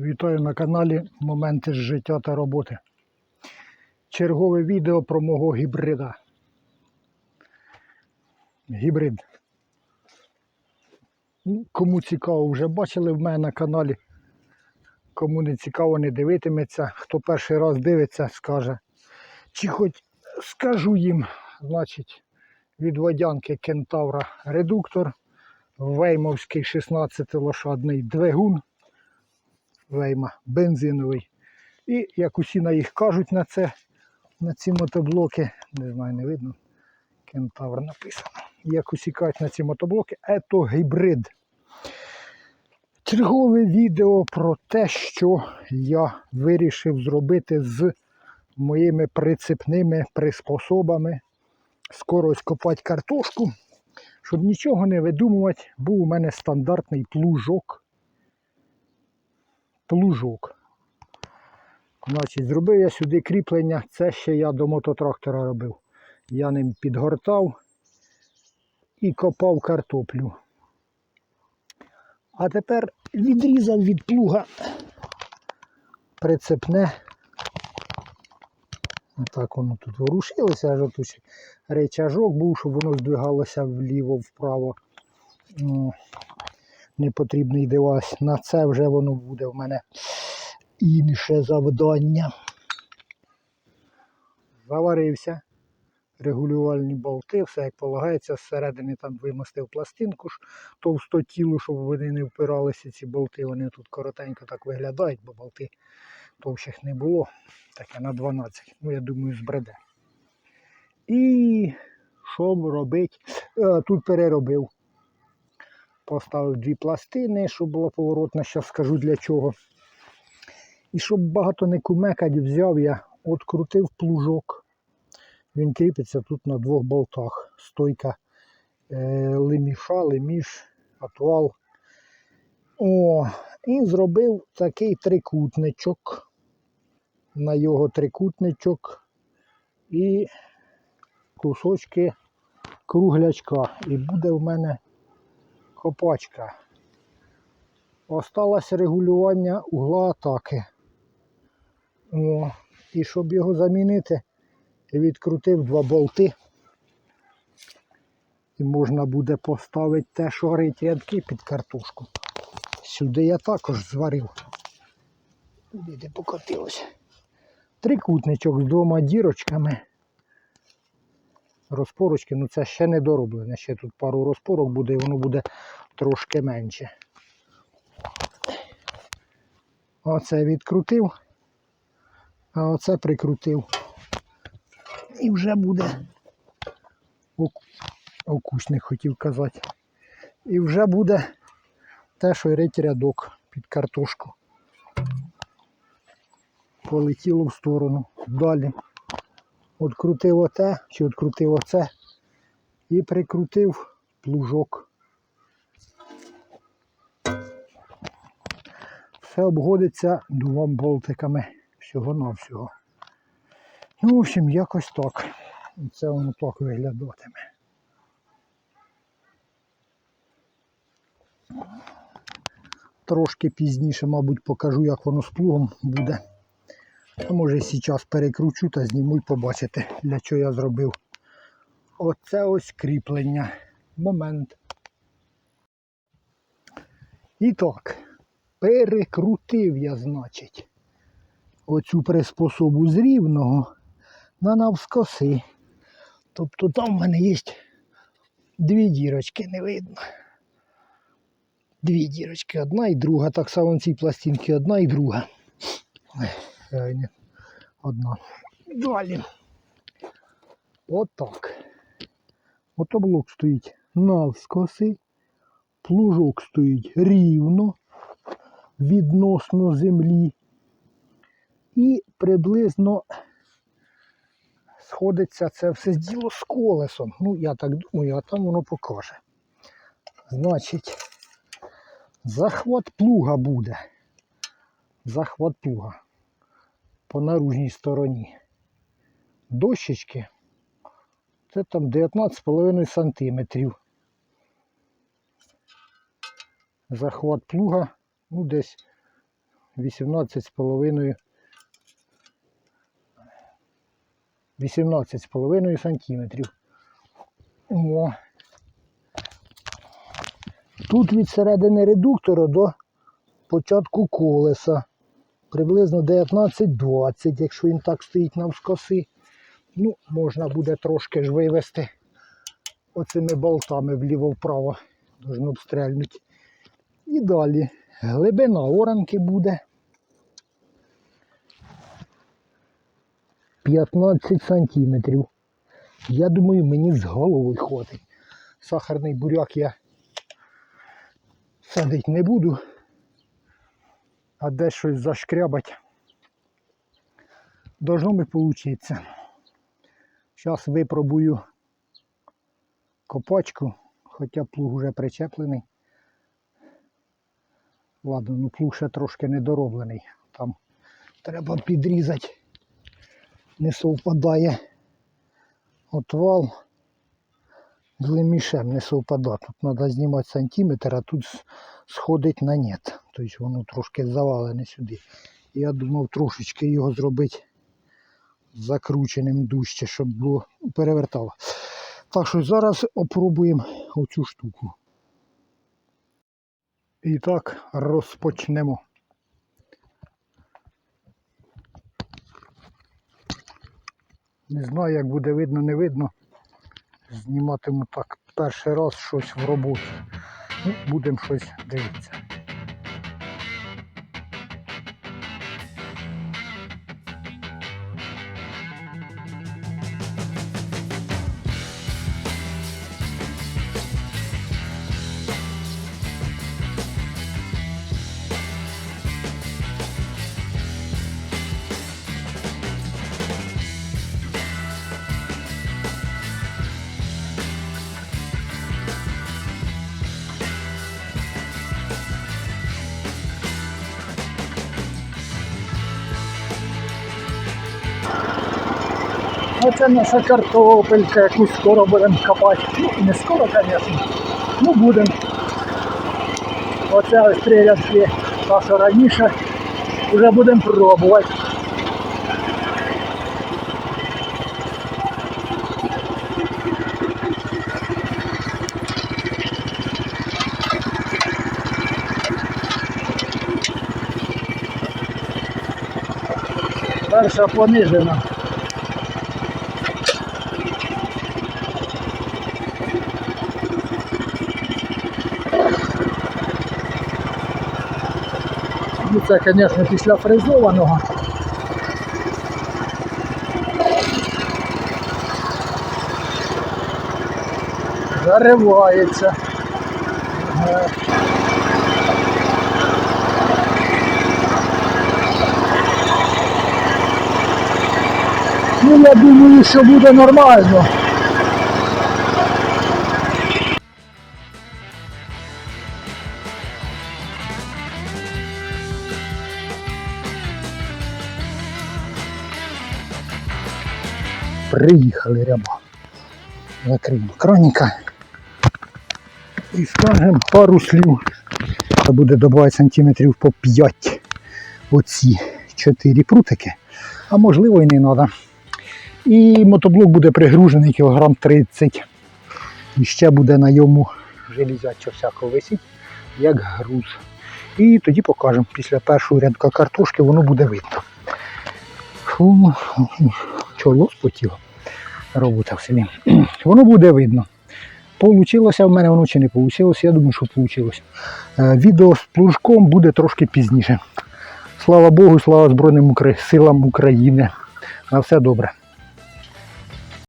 Вітаю на каналі Моменти з життя та роботи. Чергове відео про мого гібрида. Гібрид. Ну, Кому цікаво, вже бачили в мене на каналі. Кому не цікаво, не дивитиметься. Хто перший раз дивиться, скаже. Чи хоч скажу їм, значить, від водянки кентавра редуктор, веймовський 16 лошадний двигун. Вейма бензиновий. І як усі на їх кажуть на це, на ці мотоблоки, не знаю, не видно, кентавр написано. Як усі кажуть на ці мотоблоки, ето гібрид. Чергове відео про те, що я вирішив зробити з моїми прицепними приспособами. Скоро ось копати картошку. Щоб нічого не видумувати, був у мене стандартний плужок плужок. Значить, зробив я сюди кріплення, це ще я до мототрактора робив. Я ним підгортав і копав картоплю. А тепер відрізав від плуга прицепне. Так воно тут ворушилося, аж тут речажок був, щоб воно здвигалося вліво-вправо. Непотрібний девайс. На це вже воно буде в мене інше завдання. Заварився. Регулювальні болти, все як полагається, зсередини там вимостив пластинку ж товстотілу, щоб вони не впиралися ці болти. Вони тут коротенько так виглядають, бо болти товщих не було. Таке на 12. Ну, я думаю, збреде. І що робити? Е, Тут переробив. Поставив дві пластини, щоб було поворотно, зараз скажу для чого. І щоб багато не кумекать, взяв я, открутив плужок. Він кріпиться тут на двох болтах. Стойка е, леміша, леміш, атуал. О, і зробив такий трикутничок. На його трикутничок і кусочки круглячка. І буде в мене копачка. Осталось регулювання угла атаки. О, і щоб його замінити, відкрутив два болти. І можна буде поставити те, що горить рядки під картошку. Сюди я також зварив. Де покотилося. Трикутничок з двома дірочками. Розпорочки, ну це ще не дороблене. Ще тут пару розпорок буде і воно буде трошки менше. Оце відкрутив, а оце прикрутив. І вже буде ок- окусник хотів казати. І вже буде те, що рить рядок під картошку. Полетіло в сторону. Далі. Открутив оте, чи открутив оце і прикрутив плужок. Все обходиться двома болтиками всього-навсього. Ну, в общем, якось так. Це воно так виглядатиме. Трошки пізніше, мабуть, покажу, як воно з плугом буде. А може зараз перекручу та зніму і побачите, для чого я зробив. Оце ось кріплення. Момент. І так, перекрутив я, значить, оцю приспособу з рівного на навскоси. Тобто там в мене є дві дірочки, не видно. Дві дірочки, одна і друга. Так само цій пластинці одна і друга. Ой, Одна. Далі. Отак. Мотоблок стоїть навскоси. Плужок стоїть рівно відносно землі. І приблизно сходиться це все діло з колесом. Ну, я так думаю, а там воно покаже. Значить, захват плуга буде. Захват плуга по наружній стороні. Дощечки. Це там 19,5 сантиметрів. Захват плуга, ну десь 18,5 18,5 сантиметрів. О. Тут від середини редуктора до початку колеса. Приблизно 19-20, якщо він так стоїть навскоси. Ну, можна буде трошки ж вивести оцими болтами вліво-вправо. Должно обстрельнути. І далі глибина оранки буде 15 сантиметрів. Я думаю, мені з головою хватить. Сахарний буряк я садить не буду, а десь щось зашкрябать. Должно ми получиться. Зараз випробую копачку, хоча плуг вже причеплений. Ладно, ну плуг ще трошки недороблений. Там треба підрізати. Не совпадає отвал з не совпадає. Тут треба знімати сантиметр, а тут сходить на нет. Тобто воно трошки завалене сюди. Я думав трошечки його зробити закрученим дужче, щоб було перевертало. Так що зараз опробуємо оцю штуку. І так розпочнемо. Не знаю, як буде видно, не видно. Зніматиму так перший раз щось в роботі. Ну, будемо щось дивитися. Оце наша картопелька, яку скоро будемо копати. Ну, не скоро, звісно. Ну будемо. Оце ось три рядки. Та, що раніше вже будемо пробувати. Перша понижена. Ну це, звісно, після фрезованого. Заривається. Ну, я думаю, що буде нормально. Приїхали ряба. Закриємо краніка. І скажемо пару слів. Це буде додавати сантиметрів по 5 оці 4 прутики. А можливо і не треба. І мотоблок буде пригружений кілограм 30. І ще буде на йому железяча всякого висіть, як груз. І тоді покажемо. Після першого рядка картошки воно буде видно. Фу, чоло спотіло. Робота в селі. Воно буде видно. Получилося в мене воно чи не вийшло, я думаю, що вийшло. Відео з плужком буде трошки пізніше. Слава Богу, слава Збройним Украї... силам України. На все добре.